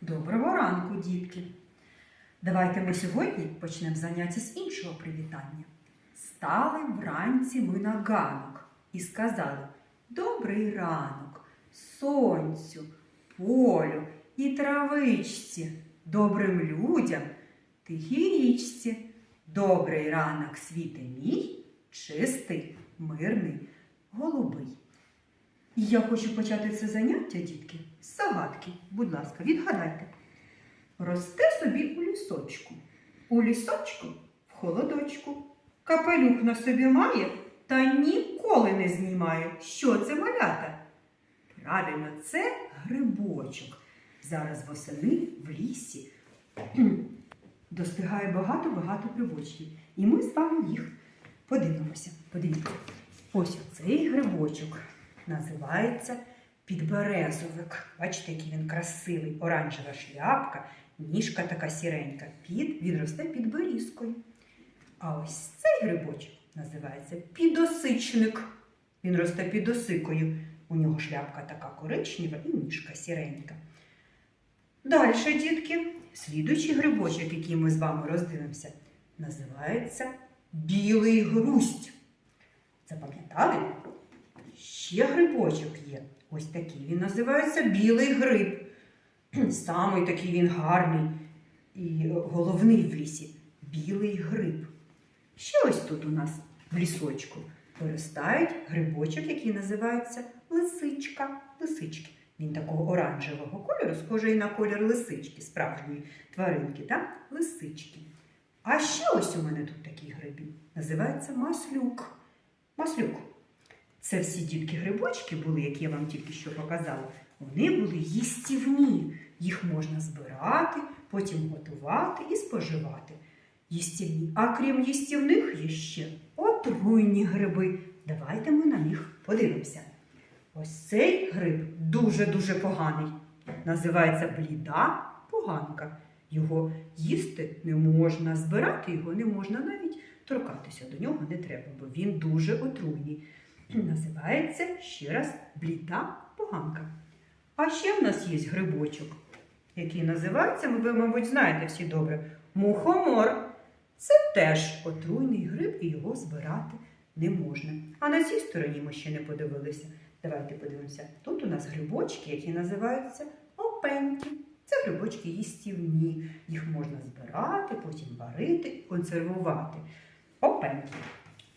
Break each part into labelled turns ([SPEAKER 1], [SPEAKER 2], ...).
[SPEAKER 1] Доброго ранку, дітки! Давайте ми сьогодні почнемо заняття з іншого привітання. Стали вранці ми на ганок і сказали Добрий ранок, сонцю, полю і травичці, добрим людям, тихій річці. Добрий ранок, світе мій, чистий, мирний, голубий. Я хочу почати це заняття, дітки, з загадки. Будь ласка, відгадайте. Росте собі у лісочку. У лісочку в холодочку. Капелюх на собі має та ніколи не знімає. Що це малята? Правильно, це грибочок. Зараз восени в лісі достигає багато-багато грибочків. І ми з вами їх подивимося. Подивіться. Ось оцей грибочок називається підберезовик. Бачите, який він красивий, оранжева шляпка, ніжка така сіренька. Під, він росте під берізкою. А ось цей грибочок називається підосичник. Він росте під осикою. У нього шляпка така коричнева і ніжка сіренька. Далі, дітки, слідуючий грибочок, який ми з вами роздивимося, називається білий грусть. Запам'ятали? Ще грибочок є. Ось такий. Він називається білий гриб. Самий такий він гарний і головний в лісі. Білий гриб. Ще ось тут у нас в лісочку виростають грибочок, який називається лисичка. Лисички. Він такого оранжевого кольору, схожий на колір лисички, справжньої тваринки, так? лисички. А ще ось у мене тут такий грибів. Називається маслюк. Маслюк. Це всі дітки грибочки були, які я вам тільки що показала. Вони були їстівні. Їх можна збирати, потім готувати і споживати. Їстівні. А крім їстівних, є ще отруйні гриби. Давайте ми на них подивимося. Ось цей гриб дуже-дуже поганий. Називається бліда поганка. Його їсти не можна, збирати його не можна, навіть торкатися до нього не треба, бо він дуже отруйний. Називається ще раз бліда поганка. А ще в нас є грибочок, який називається, ви, мабуть, знаєте всі добре, мухомор. Це теж отруйний гриб, і його збирати не можна. А на цій стороні ми ще не подивилися. Давайте подивимося. Тут у нас грибочки, які називаються опеньки. Це грибочки їстівні. Їх можна збирати, потім варити, консервувати. Опеньки.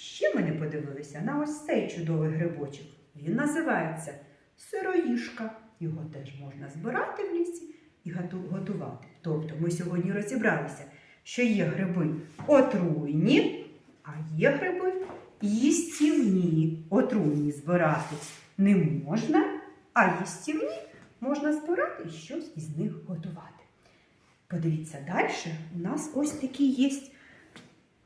[SPEAKER 1] Ще ми не подивилися на ось цей чудовий грибочок. Він називається сироїшка. Його теж можна збирати в лісі і готувати. Тобто ми сьогодні розібралися, що є гриби отруйні, а є гриби їстівні. Отруйні збирати не можна, а їстівні можна збирати і щось із них готувати. Подивіться далі, у нас ось такі є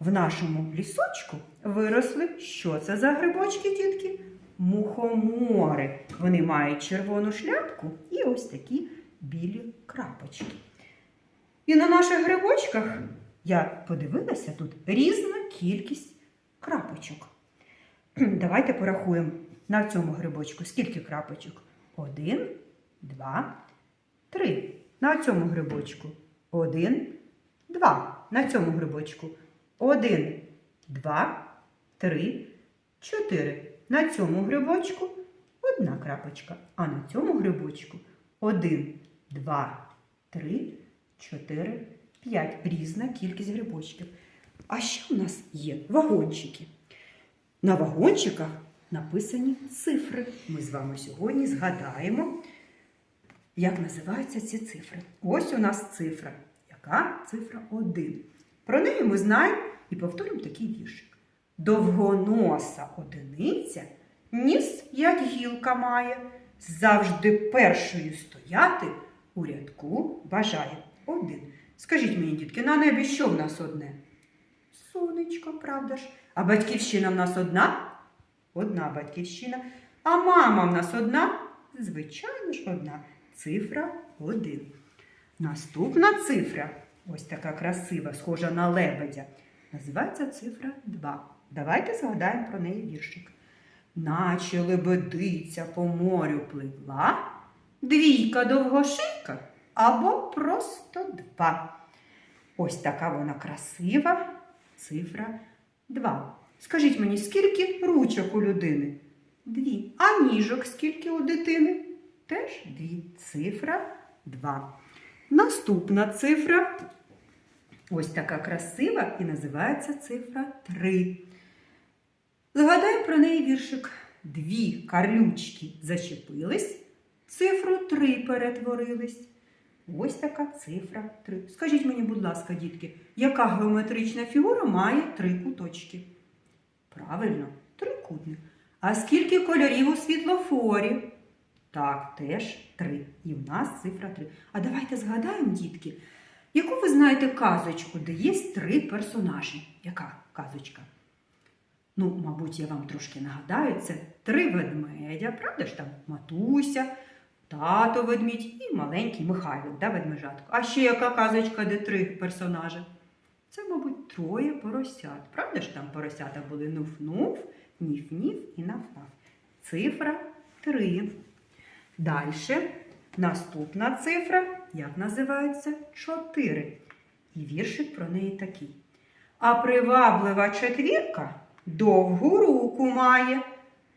[SPEAKER 1] в нашому лісочку виросли. Що це за грибочки, дітки? Мухомори. Вони мають червону шляпку і ось такі білі крапочки. І на наших грибочках я подивилася тут різна кількість крапочок. Давайте порахуємо на цьому грибочку скільки крапочок? Один, два, три. На цьому грибочку. Один, два. На цьому грибочку. Один, два, три, чотири. На цьому грибочку одна крапочка. А на цьому грибочку один, два, три, чотири, п'ять. Різна кількість грибочків. А ще у нас є вагончики. На вагончиках написані цифри. Ми з вами сьогодні згадаємо, як називаються ці цифри. Ось у нас цифра. Яка цифра 1. Про неї ми знаємо і повторимо такий віршик. Довгоноса одиниця, ніс, як гілка має, завжди першою стояти у рядку бажає. Один. Скажіть мені, дітки, на небі що в нас одне? Сонечко, правда ж? А батьківщина в нас одна? Одна батьківщина. А мама в нас одна? Звичайно ж, одна. Цифра один. Наступна цифра, ось така красива, схожа на лебедя, називається цифра 2. Давайте згадаємо про неї віршик. Наче лебедиця по морю пливла, двійка довгошийка або просто 2. Ось така вона красива цифра 2. Скажіть мені, скільки ручок у людини? Дві. А ніжок скільки у дитини? Теж дві. Цифра 2. Наступна цифра. Ось така красива і називається цифра 3. Згадаємо про неї віршик. Дві карлючки зачепились, цифру 3 перетворились. Ось така цифра 3. Скажіть мені, будь ласка, дітки, яка геометрична фігура має три куточки? Правильно, трикутник. А скільки кольорів у світлофорі? Так, теж три. І в нас цифра 3. А давайте згадаємо, дітки, яку ви знаєте казочку, де є три персонажі? Яка казочка? Ну, мабуть, я вам трошки нагадаю, це три ведмедя, правда ж там матуся, тато ведмідь і маленький Михайло, да, ведмежатко. А ще яка казочка, де три персонажі? Це, мабуть, троє поросят. Правда ж там поросята були нуф-нуф, ніф-ніф і наф-наф. Цифра 3. Далі наступна цифра, як називається? 4. І віршик про неї такий. А приваблива четвірка довгу руку має,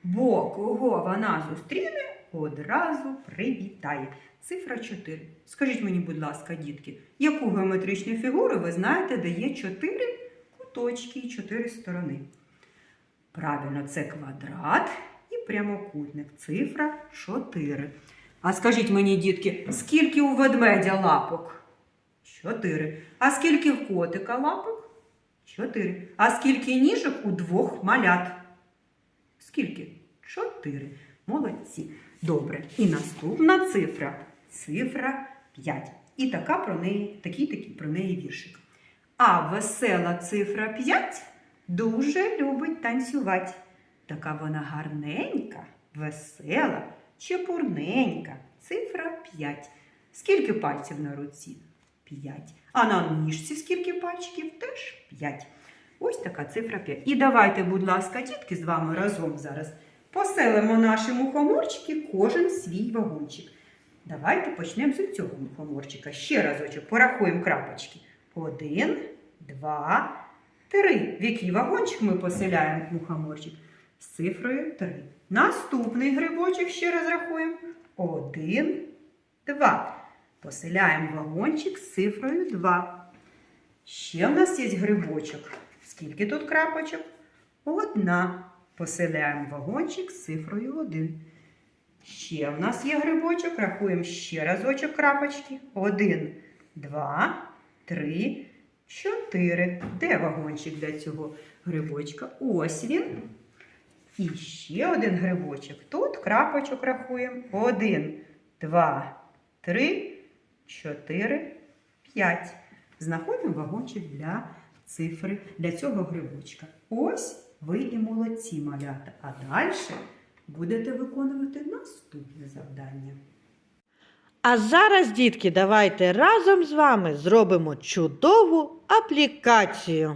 [SPEAKER 1] бо кого вона зустріне, одразу привітає. Цифра 4. Скажіть мені, будь ласка, дітки, яку геометричну фігуру ви знаєте, де є 4 куточки і 4 сторони? Правильно, це квадрат і прямокутник. Цифра 4. А скажіть мені, дітки, скільки у ведмедя лапок? 4. А скільки в котика лапок? Чотири. А скільки ніжок у двох малят? Скільки? Чотири. Молодці. Добре. І наступна цифра. Цифра 5. І така про неї, такий такий про неї віршик. А весела цифра 5 дуже любить танцювати. Така вона гарненька, весела, чепурненька. Цифра 5. Скільки пальців на руці? 5. А на ніжці скільки пальчиків? Теж 5. Ось така цифра 5. І давайте, будь ласка, дітки, з вами разом зараз поселимо наші мухоморчики кожен свій вагончик. Давайте почнемо з цього мухоморчика. Ще разочок порахуємо крапочки. Один, два, три. В який вагончик ми поселяємо мухоморчик? З цифрою 3. Наступний грибочок ще раз рахуємо. Один, два. Поселяємо вагончик з цифрою 2. Ще в нас є грибочок. Скільки тут крапочок? Одна. Поселяємо вагончик з цифрою 1. Ще в нас є грибочок. Рахуємо ще разочок крапочки. 1, 2, 3, 4. Де вагончик для цього грибочка? Ось він. І ще один грибочок. Тут крапочок рахуємо. 1, 2, 3, 4, 5. Знаходимо вагончик для цифри, для цього грибочка. Ось ви і молодці малята. А далі будете виконувати наступне завдання.
[SPEAKER 2] А зараз, дітки, давайте разом з вами зробимо чудову аплікацію.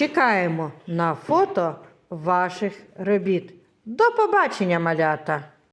[SPEAKER 2] Чекаємо на фото ваших робіт. До побачення, малята!